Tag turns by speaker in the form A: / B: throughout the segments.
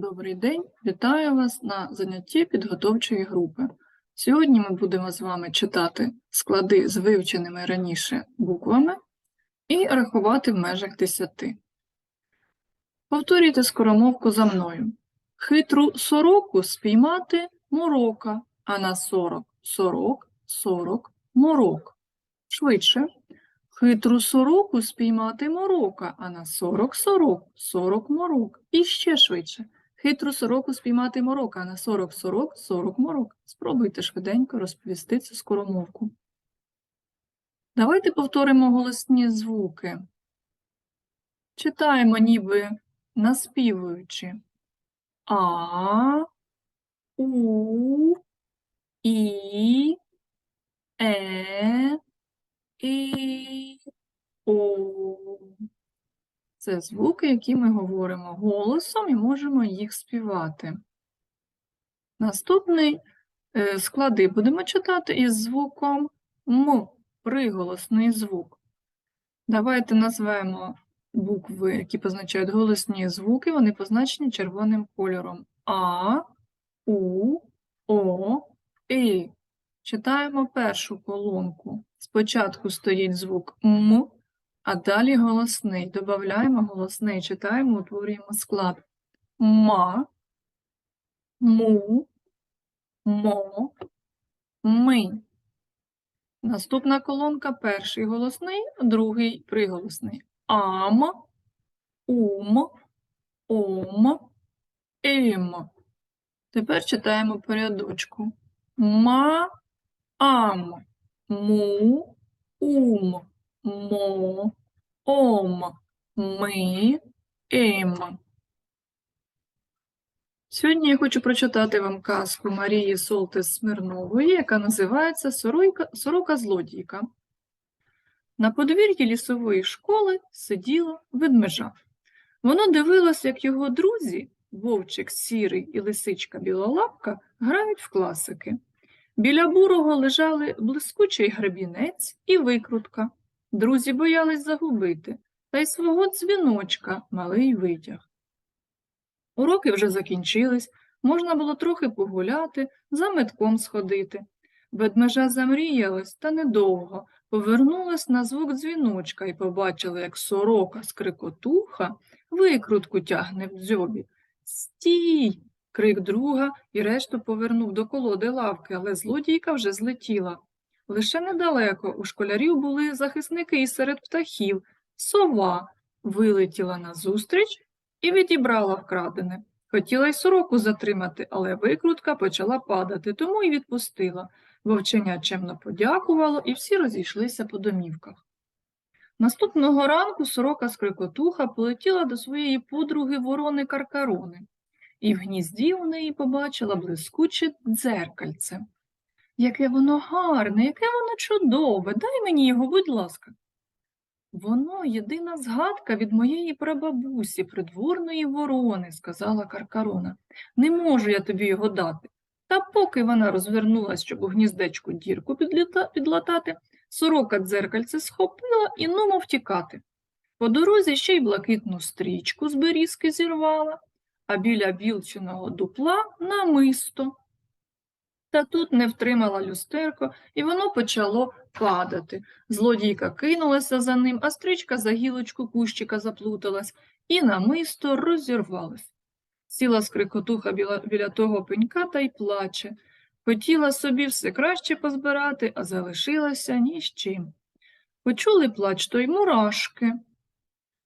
A: Добрий день, вітаю вас на занятті підготовчої групи. Сьогодні ми будемо з вами читати склади з вивченими раніше буквами і рахувати в межах 10. Повторюйте скоромовку за мною. Хитру сороку спіймати морока, а на сорок сорок, сорок морок. Швидше. Хитру сороку спіймати морока, а на сорок сорок, сорок морок. І ще швидше. Хитру сороку спіймати морока, на сорок сорок, сорок морок. Спробуйте швиденько розповісти цю скоромовку. Давайте повторимо голосні звуки. Читаємо ніби наспівуючи. А, У, І, Е, І, О. Це звуки, які ми говоримо голосом і можемо їх співати. Наступний е, склади будемо читати із звуком М, приголосний звук. Давайте назвемо букви, які позначають голосні звуки, вони позначені червоним кольором. А, У, О, І. Читаємо першу колонку. Спочатку стоїть звук М, а далі голосний. Добавляємо голосний, читаємо, утворюємо склад. Ма, му, мо, ми. Наступна колонка перший голосний, другий приголосний. Ам, ум, ом, ім. Тепер читаємо по рядочку. Ма, ам, му, ум, мо, ом, ми, ім. Сьогодні я хочу прочитати вам казку Марії Солтис Смирнової, яка називається «Сорока- Сорока-злодійка. На подвір'ї лісової школи сиділо ведмежа. Воно дивилось, як його друзі, вовчик сірий і лисичка білолапка, грають в класики. Біля бурого лежали блискучий гребінець і викрутка. Друзі боялись загубити, та й свого дзвіночка малий витяг. Уроки вже закінчились, можна було трохи погуляти, за метком сходити. Ведмежа замріялась, та недовго, повернулась на звук дзвіночка і побачила, як сорока скрикотуха викрутку тягне в дзьобі. Стій! крик друга і решту повернув до колоди лавки, але злодійка вже злетіла. Лише недалеко у школярів були захисники і серед птахів. Сова вилетіла назустріч і відібрала вкрадене. Хотіла й сороку затримати, але викрутка почала падати, тому й відпустила. Вовченя чемно подякувало, і всі розійшлися по домівках. Наступного ранку сорока скрикотуха полетіла до своєї подруги ворони Каркарони, і в гнізді у неї побачила блискуче дзеркальце. Яке воно гарне, яке воно чудове, дай мені його, будь ласка. Воно єдина згадка від моєї прабабусі, придворної ворони, сказала Каркарона. Не можу я тобі його дати. Та поки вона розвернулась, щоб у гніздечку дірку підлатати, сорока дзеркальце схопила і нумо втікати. По дорозі ще й блакитну стрічку з берізки зірвала, а біля білчиного дупла намисто. Та тут не втримала люстерко, і воно почало падати. Злодійка кинулася за ним, а стрічка за гілочку кущика заплуталась, і намисто розірвалось. Сіла скрикотуха біля, біля того пенька та й плаче. Хотіла собі все краще позбирати, а залишилася ні з чим. Почули плач то й мурашки.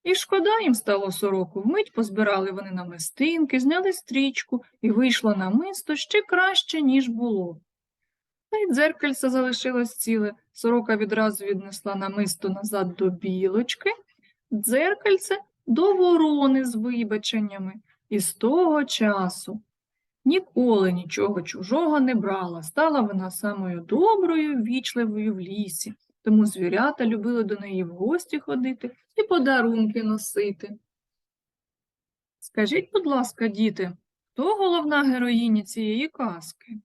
A: І шкода їм стало сороку. Вмить позбирали вони намистинки, зняли стрічку, і вийшло намисто ще краще, ніж було. Та й дзеркальце залишилось ціле. Сорока відразу віднесла намисто назад до білочки, дзеркальце до ворони з вибаченнями. І з того часу ніколи нічого чужого не брала. Стала вона самою доброю, вічливою в лісі. Тому звірята любили до неї в гості ходити і подарунки носити. Скажіть, будь ласка, діти, хто головна героїня цієї казки?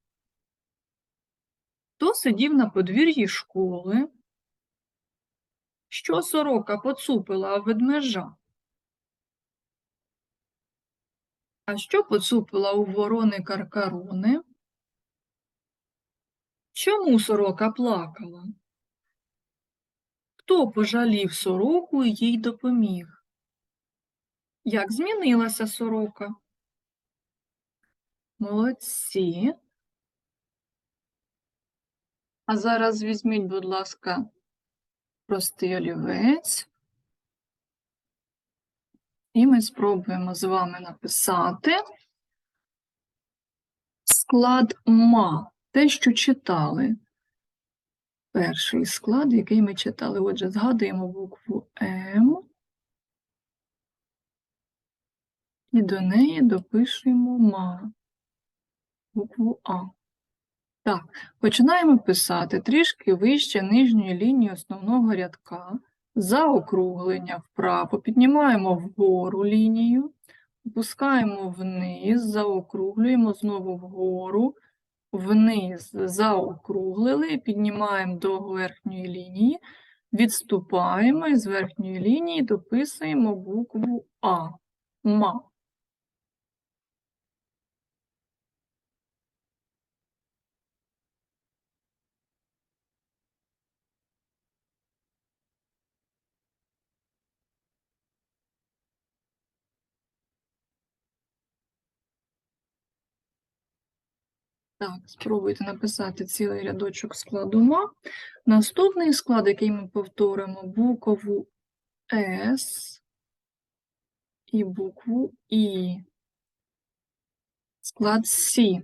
A: Хто сидів на подвір'ї школи? Що сорока поцупила ведмежа? А що поцупила у ворони каркарони? Чому сорока плакала? Хто пожалів сороку і їй допоміг? Як змінилася сорока? Молодці. А зараз візьміть, будь ласка, простий олівець. І ми спробуємо з вами написати склад ма, те, що читали. Перший склад, який ми читали. Отже, згадуємо букву М. І до неї допишемо ма, букву А. Так, починаємо писати трішки вище нижньої лінії основного рядка, заокруглення вправо, піднімаємо вгору лінію, опускаємо вниз, заокруглюємо знову вгору, вниз заокруглили, піднімаємо до верхньої лінії, відступаємо і з верхньої лінії дописуємо букву А. Ма. Так, спробуйте написати цілий рядочок складу ма. Наступний склад, який ми повторимо, букву С і букву І. Склад Сі.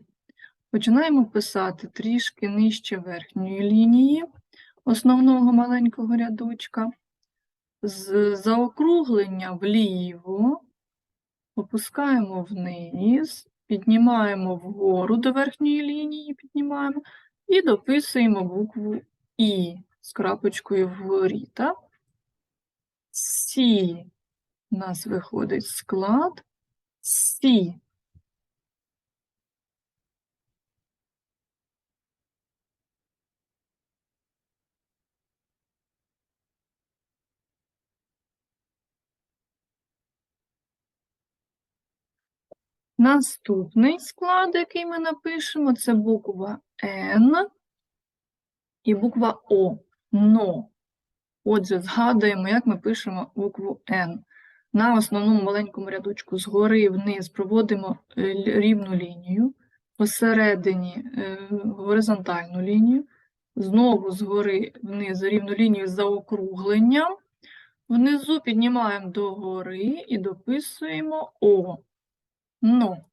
A: Починаємо писати трішки нижче верхньої лінії основного маленького рядочка. З заокруглення вліво, опускаємо вниз, піднімаємо вгору до верхньої лінії, піднімаємо і дописуємо букву І з крапочкою вгорі. Так? Сі у нас виходить склад Сі. Наступний склад, який ми напишемо, це буква Н і буква О. Но. Отже, згадуємо, як ми пишемо букву Н. На основному маленькому рядочку згори вниз проводимо е, рівну лінію, посередині е, горизонтальну лінію, знову згори вниз рівну лінію з заокругленням, внизу піднімаємо догори і дописуємо О. Но.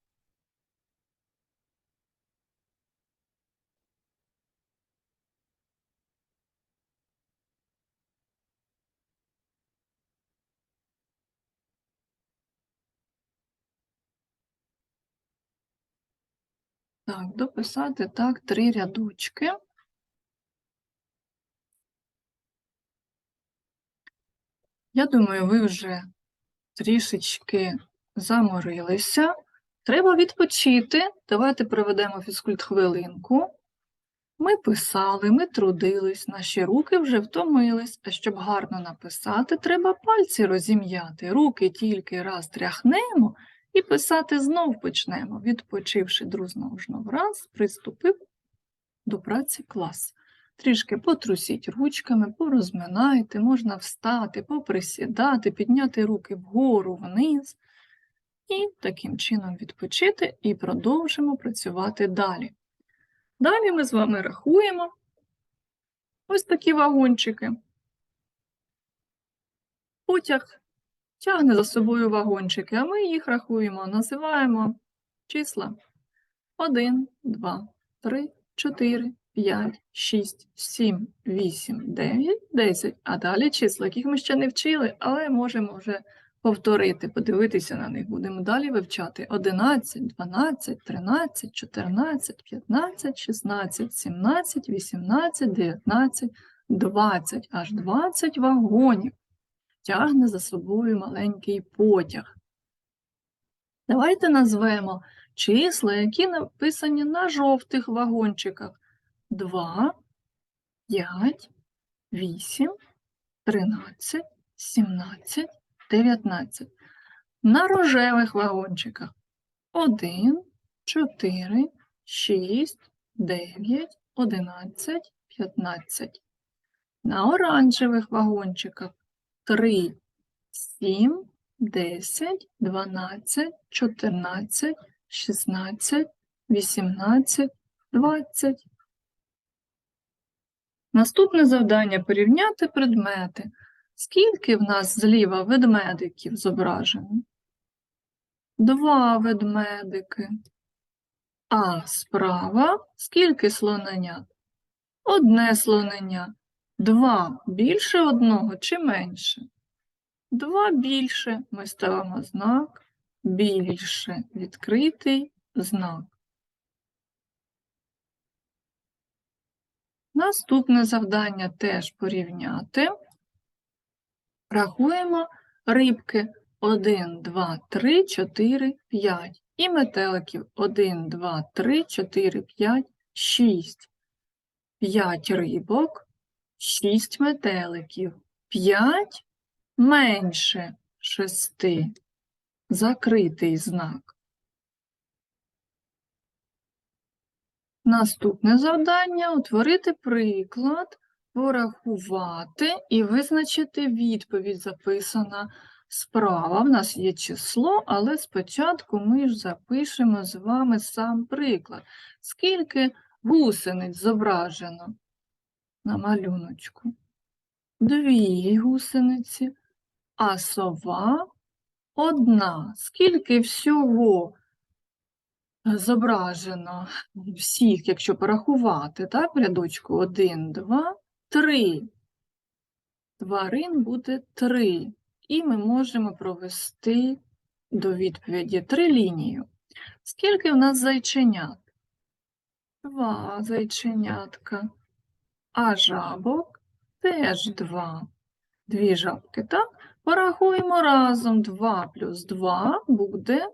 A: Так, дописати так три рядочки. Я думаю, ви вже трішечки заморилися. Треба відпочити. Давайте проведемо фізкульт-хвилинку. Ми писали, ми трудились, наші руки вже втомились, а щоб гарно написати, треба пальці розім'яти. Руки тільки раз тряхнемо і писати знов почнемо. Відпочивши дружно раз, приступив до праці клас. Трішки потрусіть ручками, порозминайте, можна встати, поприсідати, підняти руки вгору, вниз. І таким чином відпочити і продовжимо працювати далі. Далі ми з вами рахуємо ось такі вагончики. Потяг тягне за собою вагончики, а ми їх рахуємо, називаємо числа 1, 2, 3, 4, 5, 6, 7, 8, 9, 10. А далі числа, яких ми ще не вчили, але можемо вже повторити, подивитися на них. Будемо далі вивчати 11, 12, 13, 14, 15, 16, 17, 18, 19, 20, аж 20 вагонів тягне за собою маленький потяг. Давайте назвемо числа, які написані на жовтих вагончиках. 2, 5, 8, 13, 17, 19. На рожевих вагончиках 1, 4, 6, 9, 11, 15. На оранжевих вагончиках 3, 7, 10, 12, 14, 16, 18, 20. Наступне завдання порівняти предмети. Скільки в нас зліва ведмедиків зображено? Два ведмедики. А справа скільки слоненят? Одне слоненя. Два більше одного чи менше? Два більше. Ми ставимо знак більше. Відкритий знак. Наступне завдання теж порівняти. Рахуємо рибки 1, 2, 3, 4, 5. І метеликів 1, 2, 3, 4, 5, 6. 5 рибок, 6 метеликів. 5 менше 6. Закритий знак. Наступне завдання утворити приклад, порахувати і визначити відповідь, записана справа. В нас є число, але спочатку ми ж запишемо з вами сам приклад. Скільки гусениць зображено на малюночку? Дві гусениці, а сова одна. Скільки всього зображено всіх, якщо порахувати, так, в рядочку 1, 2, 3. Тварин буде 3. І ми можемо провести до відповіді 3 лінію. Скільки в нас зайченят? Два зайченятка. А жабок теж два. Дві жабки, так? Порахуємо разом 2 плюс 2 буде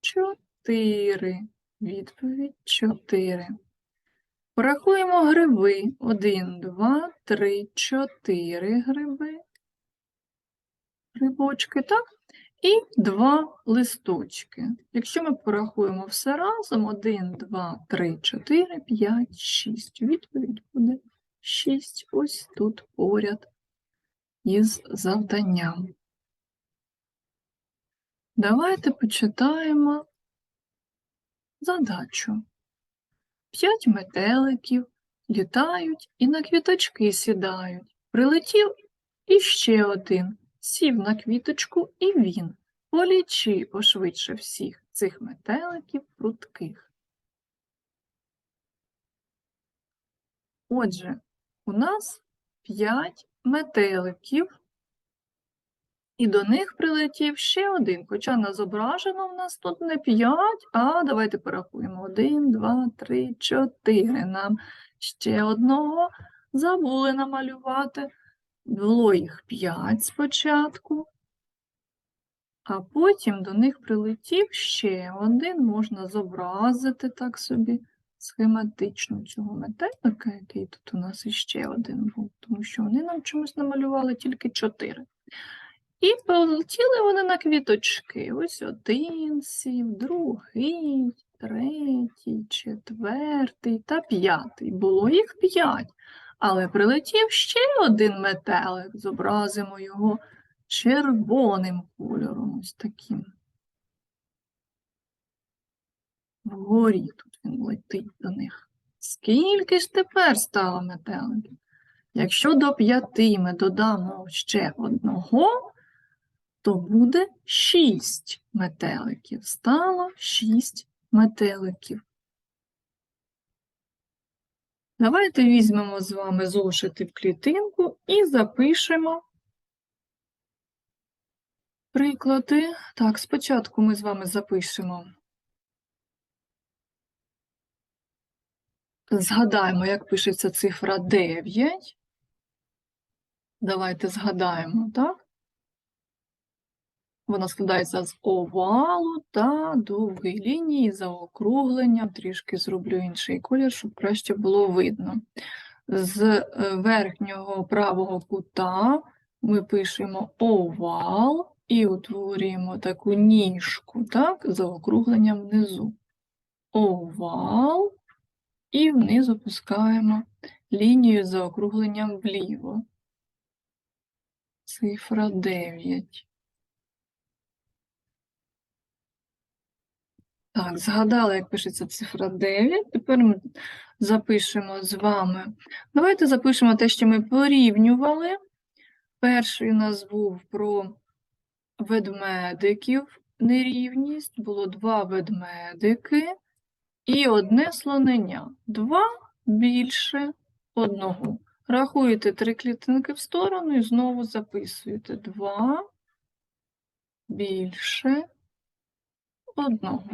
A: 4. Відповідь 4. Порахуємо гриби. 1, 2, 3, 4 гриби. Грибочки, так? І 2 листочки. Якщо ми порахуємо все разом, 1, 2, 3, 4, 5, 6. Відповідь буде 6. Ось тут поряд із завданням. Давайте почитаємо задачу. П'ять метеликів літають і на квіточки сідають. Прилетів іще один, сів на квіточку і він. Полічи пошвидше всіх цих метеликів прутких. Отже, у нас п'ять метеликів і до них прилетів ще один, хоча на зображено в нас тут не 5, а давайте порахуємо. 1, 2, 3, 4. Нам ще одного забули намалювати. Було їх 5 спочатку, а потім до них прилетів ще один, можна зобразити так собі схематично цього метелика, який тут у нас іще один був, тому що вони нам чомусь намалювали тільки 4. І полетіли вони на квіточки. Ось один сів, другий, третій, четвертий та п'ятий. Було їх п'ять. Але прилетів ще один метелик. Зобразимо його червоним кольором, ось таким. Вгорі тут він летить до них. Скільки ж тепер стало метеликів? Якщо до п'яти ми додамо ще одного, то буде 6 метеликів. Стало 6 метеликів. Давайте візьмемо з вами зошити в клітинку і запишемо приклади. Так, спочатку ми з вами запишемо. Згадаємо, як пишеться цифра 9. Давайте згадаємо, так? Вона складається з овалу та довгої лінії, заокругленням. Трішки зроблю інший колір, щоб краще було видно. З е, верхнього правого кута ми пишемо овал, І утворюємо таку ніжку, так, за округленням внизу. Овал. І вниз опускаємо лінію за округленням вліво. Цифра 9. Так, згадали, як пишеться цифра 9. Тепер ми запишемо з вами. Давайте запишемо те, що ми порівнювали. Перший у нас був про ведмедиків нерівність. Було два ведмедики і одне слонення. Два більше одного. Рахуєте три клітинки в сторону і знову записуєте. Два більше одного.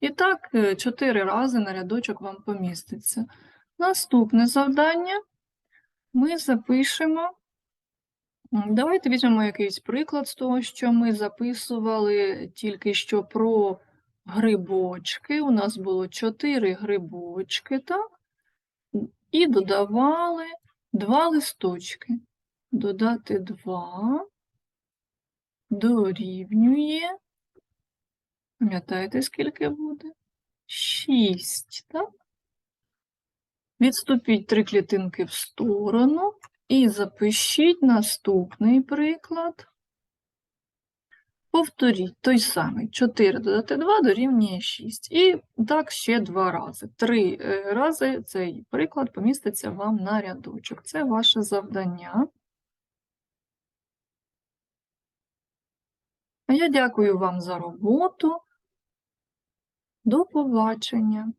A: І так, е, чотири рази на рядочок вам поміститься. Наступне завдання ми запишемо. Давайте візьмемо якийсь приклад з того, що ми записували тільки що про грибочки. У нас було чотири грибочки, так? І додавали два листочки. Додати два дорівнює. Пам'ятаєте, скільки буде? Шість, так? Відступіть три клітинки в сторону і запишіть наступний приклад. Повторіть той самий. 4 додати 2 дорівнює 6. І так ще два рази. Три е, рази цей приклад поміститься вам на рядочок. Це ваше завдання. А я дякую вам за роботу. До побачення.